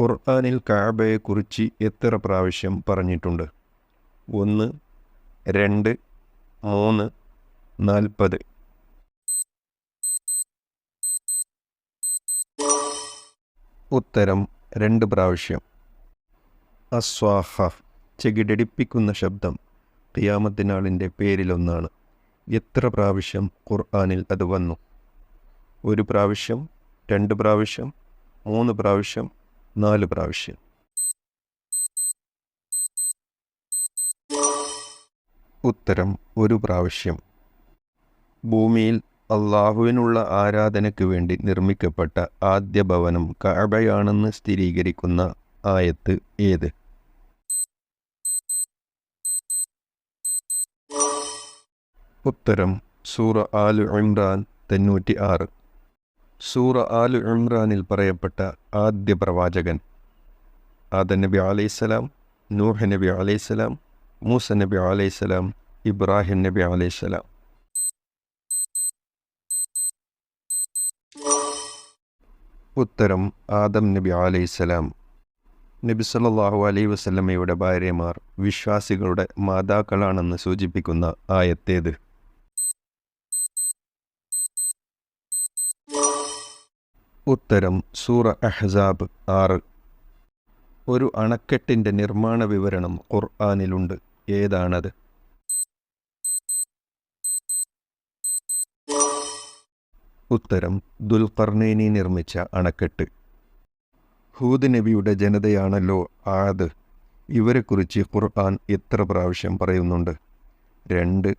ഖുർആനിൽ കാബയെക്കുറിച്ച് എത്ര പ്രാവശ്യം പറഞ്ഞിട്ടുണ്ട്? ഒന്ന് രണ്ട് മൂന്ന് നാൽപ്പത്. ഉത്തരം രണ്ട് പ്രാവശ്യം. അസ്വാഹ ചെകിടടിപ്പിക്കുന്ന ശബ്ദം ഖിയാമത്തിനാളിന്റെ പേരിലൊന്നാണ്. എത്ര പ്രാവശ്യം ഖുർആാനിൽ അത് വന്നു? ഒരു പ്രാവശ്യം രണ്ട് പ്രാവശ്യം മൂന്ന് പ്രാവശ്യം നാല് പ്രാവശ്യം. ഉത്തരം ഒരു പ്രാവശ്യം. ഭൂമിയിൽ അള്ളാഹുവിനുള്ള ആരാധനയ്ക്ക് വേണ്ടി നിർമ്മിക്കപ്പെട്ട ആദ്യ ഭവനം കഅബയാണെന്ന് സ്ഥിരീകരിക്കുന്ന ആയത്ത് ഏത്? ഉത്തരം സൂറ ആലു ഇമ്രാൻ തൊണ്ണൂറ്റി ആറ് സൂറ ആലു ഇമ്രാനിൽ പറയപ്പെട്ട ആദ്യ പ്രവാചകൻ. ആദ നബി അലൈഹിസ്സലാം നൂഹ് നബി അലൈഹിസ്സലാം മൂസ നബി അലൈഹിസ്സലാം ഇബ്രാഹിം നബി അലൈഹിസ്സലാം ഉത്തരം ആദം നബി അലൈഹിസ്സലാം നബി സല്ലാഹു അലൈ വസ്ലമയുടെ ഭാര്യമാർ വിശ്വാസികളുടെ മാതാക്കളാണെന്ന് സൂചിപ്പിക്കുന്ന ആയത്തേത്. ഉത്തരം സൂറ അഹ്സാബ് ആറ്. ഒരു അണക്കെട്ടിന്റെ നിർമ്മാണ വിവരണം ഖുർആാനിലുണ്ട്. ഏതാണത്? ഉത്തരം ദുൽഖർനൈനി നിർമ്മിച്ച അണക്കെട്ട്. ഹൂദ് നബിയുടെ ജനതയാണല്ലോ ആദ്. ഇവരെക്കുറിച്ച് ഖുർആൻ എത്ര പ്രാവശ്യം പറയുന്നുണ്ട്? രണ്ട്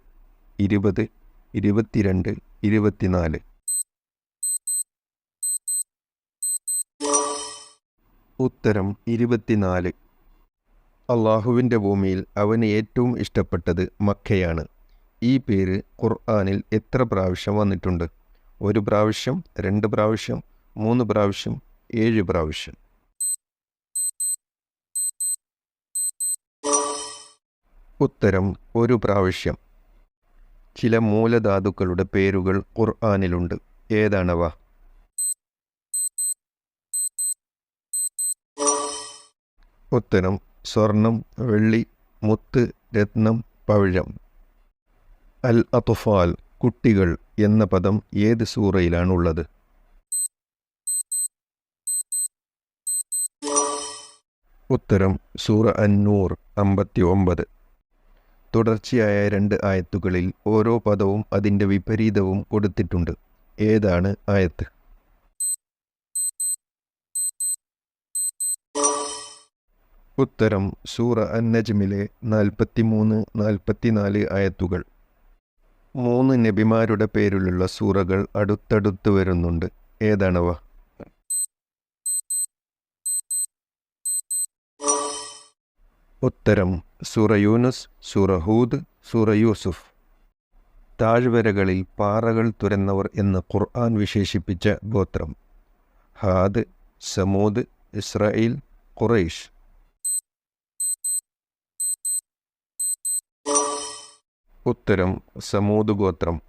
ഇരുപത് ഇരുപത്തിരണ്ട് ഇരുപത്തിനാല്. ഉത്തരം ഇരുപത്തിനാല്. അള്ളാഹുവിന്റെ ഭൂമിയിൽ അവന് ഏറ്റവും ഇഷ്ടപ്പെട്ടത് മക്കയാണ്. ഈ പേര് ഖുർആാനിൽ എത്ര പ്രാവശ്യം വന്നിട്ടുണ്ട്? ഒരു പ്രാവശ്യം രണ്ട് പ്രാവശ്യം മൂന്ന് പ്രാവശ്യം ഏഴ് പ്രാവശ്യം. ഉത്തരം ഒരു പ്രാവശ്യം. ചില മൂലധാതുക്കളുടെ പേരുകൾ ഖുർആാനിലുണ്ട്. ഏതാണവ? ഉത്തരം സ്വർണം വെള്ളി മുത്ത് രത്നം പവിഴം. അൽ അത്തുഫാൽ കുട്ടികൾ എന്ന പദം ഏത് സൂറയിലാണുള്ളത്? ഉത്തരം സൂറ അന്നൂർ അമ്പത്തി ഒമ്പത് തുടർച്ചയായ രണ്ട് ആയത്തുകളിൽ ഓരോ പദവും അതിന്റെ വിപരീതവും കൊടുത്തിട്ടുണ്ട്. ഏതാണ് ആയത്ത്? ഉത്തരം സൂറ അന്നജ്മിലെ നാൽപ്പത്തിമൂന്ന് നാൽപ്പത്തിനാല് ആയത്തുകൾ. മൂന്ന് നബിമാരുടെ പേരിലുള്ള സൂറകൾ അടുത്തടുത്ത് വരുന്നുണ്ട്. ഏതാണവ ഉത്തരം സൂറ യൂനുസ് സൂറ ഹൂദ് സൂറ യൂസുഫ്. താഴ്വരകളിൽ പാറകൾ തുരന്നവർ എന്ന് ഖുർആൻ വിശേഷിപ്പിച്ച ഗോത്രം. ഹാദ് സമൂദ് ഇസ്രായേൽ ഖുറൈഷ് ഉത്തരം സമൂത് ഗോത്രം.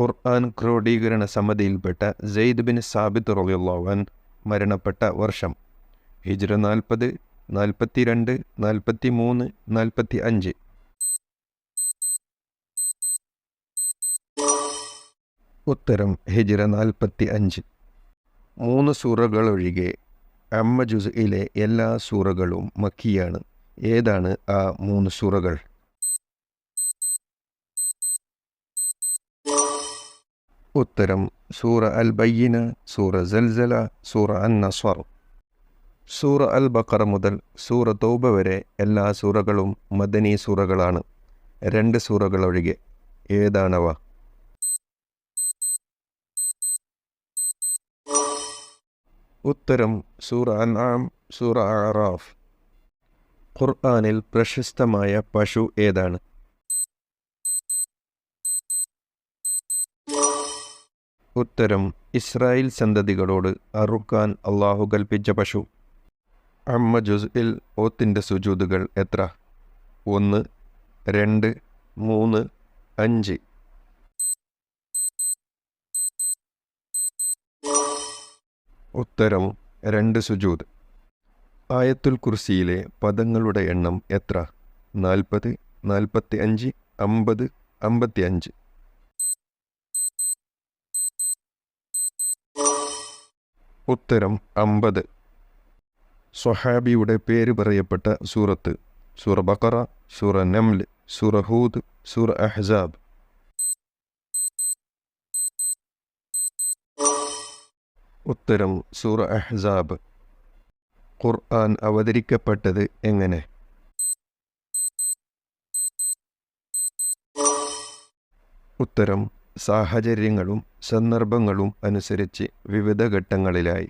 ഖുർആൻ ക്രോഡീകരണ സമിതിയിൽപ്പെട്ട ജെയ്ദ് ബിൻ സാബിത്ത് റളിയല്ലാഹുഅൻ മരണപ്പെട്ട വർഷം. ഹിജ്ര നാൽപ്പത് നാൽപ്പത്തിരണ്ട് നാൽപ്പത്തി മൂന്ന് നാൽപ്പത്തി അഞ്ച് ഉത്തരം ഹിജ്ര നാൽപ്പത്തി അഞ്ച് മൂന്ന് സൂറകൾ ഒഴികെ അമ്മ ജുസയിലെ എല്ലാ സൂറകളും മക്കിയാണ്. ഏതാണ് ആ മൂന്ന് സൂറകൾ? ഉത്തരം സൂറ അൽ ബയ്യന സൂറ ജൽസല സൂറ അൻ നസ്വർ സൂറ അൽ ബക്കറ മുതൽ സൂറ തോബ വരെ എല്ലാ സൂറകളും മദനി സൂറകളാണ്. രണ്ട് സൂറകൾ ഒഴികെ ഏതാണവ? ഉത്തരം സൂറ അൻആം സൂറ അറാഫ് ഖുർആാനിൽ പ്രശസ്തമായ പശു ഏതാണ്? ഉത്തരം ഇസ്രായേൽ സന്തതികളോട് അറുക്കാൻ അള്ളാഹു കൽപ്പിച്ച പശു. അമ്മ ജുസ്ഇൽ ഓത്തിന്റെ സുജൂതുകൾ എത്ര? ഒന്ന് രണ്ട് മൂന്ന് അഞ്ച്. ഉത്തരം രണ്ട് സുജൂത്. ആയത്തുൽ കുർസിയിലെ പദങ്ങളുടെ എണ്ണം എത്ര? നാൽപ്പത് നാൽപ്പത്തി അഞ്ച് അമ്പത് അമ്പത്തി അഞ്ച് ഉത്തരം അമ്പത്. സൊഹാബിയുടെ പേര് പറയപ്പെട്ട സൂറത്ത് സൂറ ബക്കറ സൂറ നംൽ സൂറ ഹൂദ് സൂറ അഹ്സാബ്. ഉത്തരം സൂറ അഹ്സാബ്. ഖുർആൻ അവതരിക്കപ്പെട്ടത് എങ്ങനെ? ഉത്തരം സാഹചര്യങ്ങളും സന്ദർഭങ്ങളും അനുസരിച്ച് വിവിധ ഘട്ടങ്ങളിലായി.